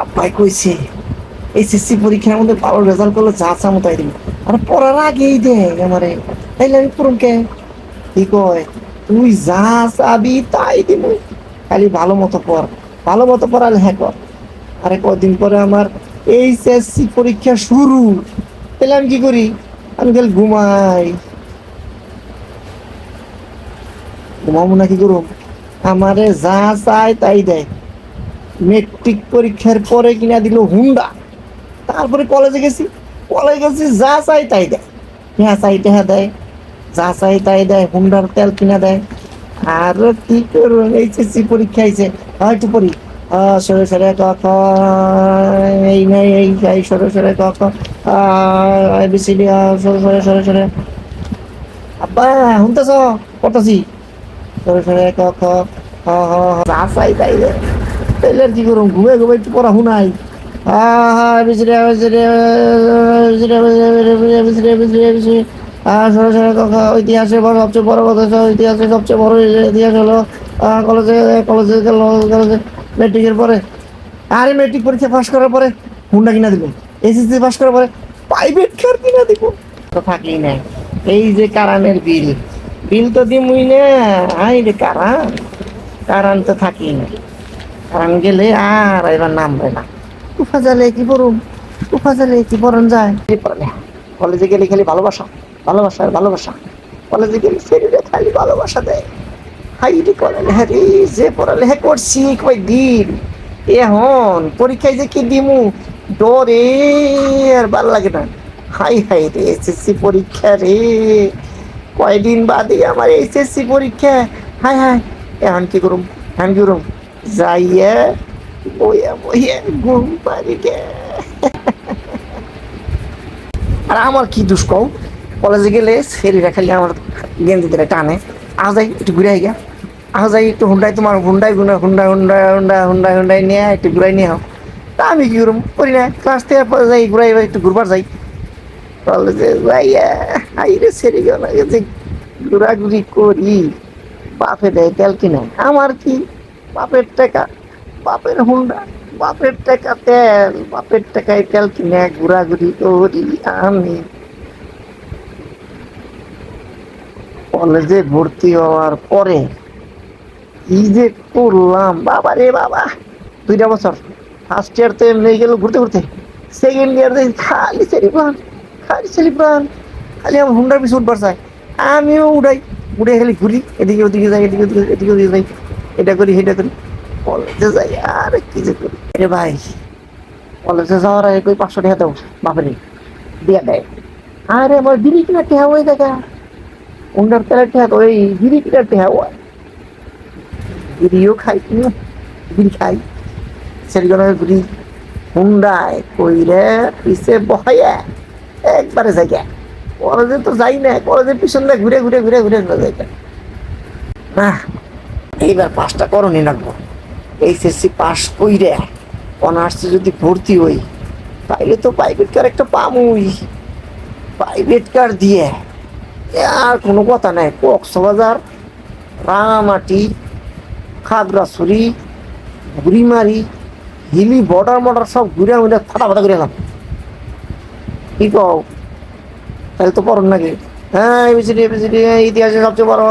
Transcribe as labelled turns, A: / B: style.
A: আব্বাই কইছে, এসএসসি পরীক্ষার মধ্যে ভালো রেজাল্ট করলে যা চামো তাই দিব। আর পড়ার আগেই দে আমারে, তাইলে আমি পড়ুম কে? কয়, তুই যা চাবি তাই দিব। খালি ভালো মতো পড়, ভালো মতো পড়ালে হ্যাঁ কর। আরে কদিন পরে আমার এইচএসসি পরীক্ষা শুরু। তাহলে আমি কি করি? আমি খালি ঘুমাই। ঘুমাবো না কি করুম আমারে যা চাই তাই দেয়। মেট্রিক পরীক্ষার পরে কিনা দিল হুন্ডা তারপরে কলেজে গেছি। কলেজে গেছি, যা চাই তাই দেয়। হ্যাঁ চাই হ্যাঁ দেয়। যা চাই তাই দেয় হুন্ডার তেল কিনা দেয়। আর কি করব? এইচএসসি পরীক্ষা আইছে হয়তো পড়ি। সরে সরে, ক, খ, এই নাই, এই এই সরে সরে এবিসিডি সরে সরে সরে সরে। আব্বা, শুনতেছ? পড়তেছি। সরে সরে, ক, খ, হ হ হ। যা চাই তাই দেয়। তাইলে আর কি করুম ঘুমে ঘুমে একটু পড়া শুনাই বিচরে বিচরে বিচরে বিচরে বিচরে বিচরে সরে সরে কথা ইতিহাসের বড়, সবচেয়ে বড় সবচেয়ে বড় ইতিহাস কলেজে কলেজে মেট্রিকের পরে। আরে মেট্রিক পরীক্ষা পাশ করার পরে হুন্ডা কিনা দিব এসএসসি পাশ করার পরে প্রাইভেট কার কিনা দিব। তো থাকলেই না, এই যে কারানের বিল বিল তো দিমুই না আই রে কারান কারান তো থাকি না। কারণ গেলে আর এবার নামবে না। উফা জালে কি পড়ুম? উফা জালে কি পড়ন যায়? কলেজে গেলে খালি ভালোবাসা ভালোবাসা ভালোবাসা। কলেজে গেলে শরীরে খালি ভালোবাসা দেয়। হাই রে পড়ালেখা রে, যে পড়ালেখা করছি কয়দিন এখন পরীক্ষায় যে কি দিমু? ডরে আর ভালো লাগে না। হাই হাই রে এসএসসি পরীক্ষা রে। কয়দিন বাদে আমার এসএসসি পরীক্ষা। হাই হাই, এখন কি করুম? এখন কি করুম? যাইয়া বইয়া বইয়া ঘুম পারি গে আর আমার কি দুষ কও? কলেজে গেলে শরীরে খালি আমার গেঞ্জি ধরে টানে। আহ যাই, একটু ঘুরে আই গা। আহ যাই, একটু হুন্ডাই তোমার হুন্ডাই গুনা, Honda Honda Honda Hyundai Hyundai নিয়ে একটু ঘুরাই নিয়ে হোক তা আমি কি করুম? করি না। ক্লাস থেকে যাই, ঘুরাই একটু ঘুরবার যাই। কলেজে যাইয়া আইরে সেরে গেল যে ঘোরাঘুরি করি। বাপে দেয় তেল কিনে। আমার কি বাপের টাকা, বাপের হুন্ডা, বাপের টাকা তেল, বাপের টাকায় তেল কিনে ঘোরাঘুরি করি আমি। কলেজে ভর্তি হওয়ার পরে কি যে করলাম, বাবা রে বাবা, দুইটা বছর। ফার্স্ট ইয়ার তো এমনি গেল ঘুরতে ঘুরতে। সেকেন্ড ইয়ার খালি সেলিব্রান খালি সেলিব্রান খালি আমার হুন্ডার পিছু উঠবার চাই। আমিও উড়াই, উড়ে খালি ঘুরি, এদিকে ওদিকে যাই, এদিকে ওদিকে এদিকে ওদিকে যাই। এটা করি, সেটা করি। কলেজে যাই, আর কি যে করি। রে ভাই, কলেজে যাওয়ার আগে কই পাঁচশো টাকা দাও, বাপরে। দিয়া দেয়। আরে, আমার বিড়ি কিনা টেহা ওই দেখা হুন্ডার তেলের টেহা তো ওই বিড়ি কিনা টেহা ওই। বিড়িও খাই কিনা বিড়ি খাই। সেরিগনের ঘুরি হুন্ডায় কইরে পিছে বহাইয়া একবারে জায়গা। কলেজে তো যাই না কলেজের পিছন দিয়ে ঘুরে ঘুরে ঘুরে ঘুরে ঘুরে যাই না এইবার পাসটা করণই লাগবো। এইচএসসি পাস কইরে অনার্সে যদি ভর্তি হই, তাইলে তো প্রাইভেট কার একটা পামুই। প্রাইভেট কার দিয়ে আর কোনো কথা নাই। কক্সবাজার, রাঙামাটি, খাগড়াছড়ি, বুড়িমারি, হিলি বর্ডার মর্ডার সব ঘুরে ঘুরে ফাটা ফাটা ঘুরে এলাম। কি কও? তাহলে তো পড়ন নাকি? হ্যাঁ এবিসিডি এবিসিডি ইতিহাসে সবচেয়ে বড়